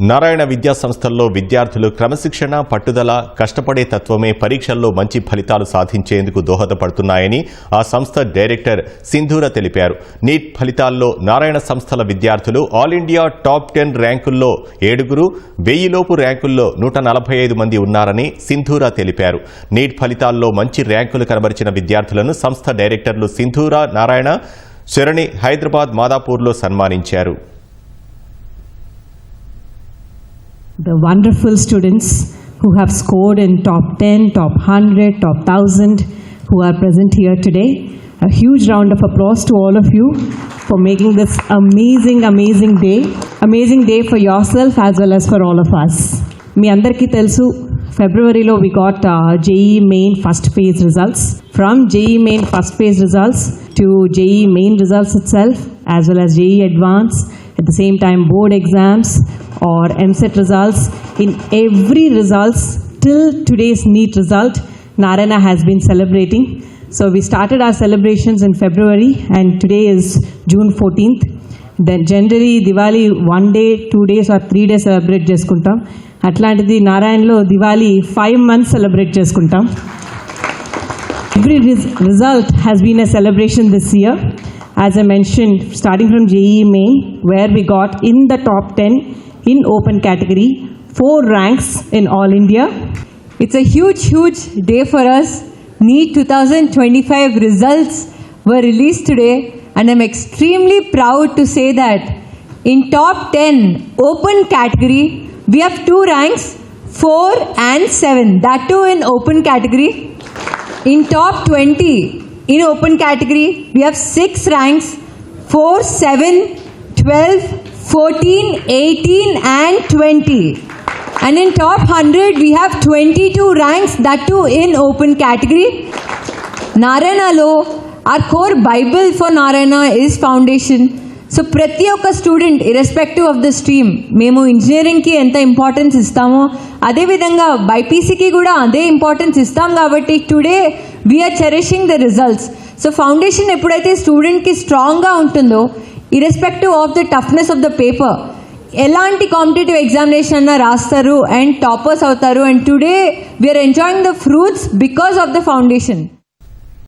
నారాయణ విద్యా సంస్థల్లో విద్యార్థులు క్రమశిక్షణ పట్టుదల కష్టపడే తత్వమే పరీక్షల్లో మంచి ఫలితాలు సాధించేందుకు దోహదపడుతున్నాయని ఆ సంస్థ డైరెక్టర్ సింధూర తెలిపారు. నీట్ ఫలితాల్లో నారాయణ సంస్థల విద్యార్థులు ఆల్ ఇండియా టాప్ టెన్ ర్యాంకుల్లో ఏడుగురు వెయ్యిలోపు ర్యాంకుల్లో నూట నలభై ఐదు మంది ఉన్నారని సింధూర తెలిపారు. నీట్ ఫలితాల్లో మంచి ర్యాంకులు కనబరిచిన విద్యార్థులను సంస్థ డైరెక్టర్లు సింధూర నారాయణ శరణి హైదరాబాద్ మాదాపూర్లో సన్మానించారు. the wonderful students who have scored in top 10, top 100, top 1000 who are present here today. A huge round of applause to all of you for making this amazing, amazing day. Amazing day for yourself as well as for all of us. మీ అందరికీ తెలుసు ఫిబ్రవరిలో we got JEE main first page results from JEE main first page results to JEE main results it self as well as JEE advance at the same time board exams or MSET results. In every results till today's NEET result, Narayana has been celebrating. So we started our celebrations in February and today is June 14th. Then generally Diwali one day, two days or three days celebrate చేసుకుంటాం అట్లాంటిది నారాయణలో Diwali five months celebrate చేసుకుంటాం Every res- result has been a celebration this year. As I mentioned, starting from JEE Main, where we got in the top 10 in open category, four ranks in all India. It's a huge, huge day for us. NEET 2025 results were released today, and I'm extremely proud to say that in top 10 open category, we have two ranks, 4 and 7. That too in open category. In top 20 in open category, we have six ranks 4, 7, 12, 14, 18, and 20. And in top 100, we have 22 ranks, that too in open category. నారాయణలో are core Bible for Narayana is foundation so ప్రతి ఒక్క student irrespective of the stream మేము ఇంజనీరింగ్కి ఎంత importance ఇస్తామో అదేవిధంగా బైపీసీకి కూడా అదే importance ఇస్తాం కాబట్టి today we are cherishing the results so foundation ఎప్పుడైతే స్టూడెంట్కి స్ట్రాంగ్గా ఉంటుందో irrespective of the toughness of the paper ఎలాంటి కాంపిటేటివ్ ఎగ్జామినేషన్ అన్నా రాస్తారు అండ్ టాపర్స్ అవుతారు. And today we are enjoying the fruits because of the foundation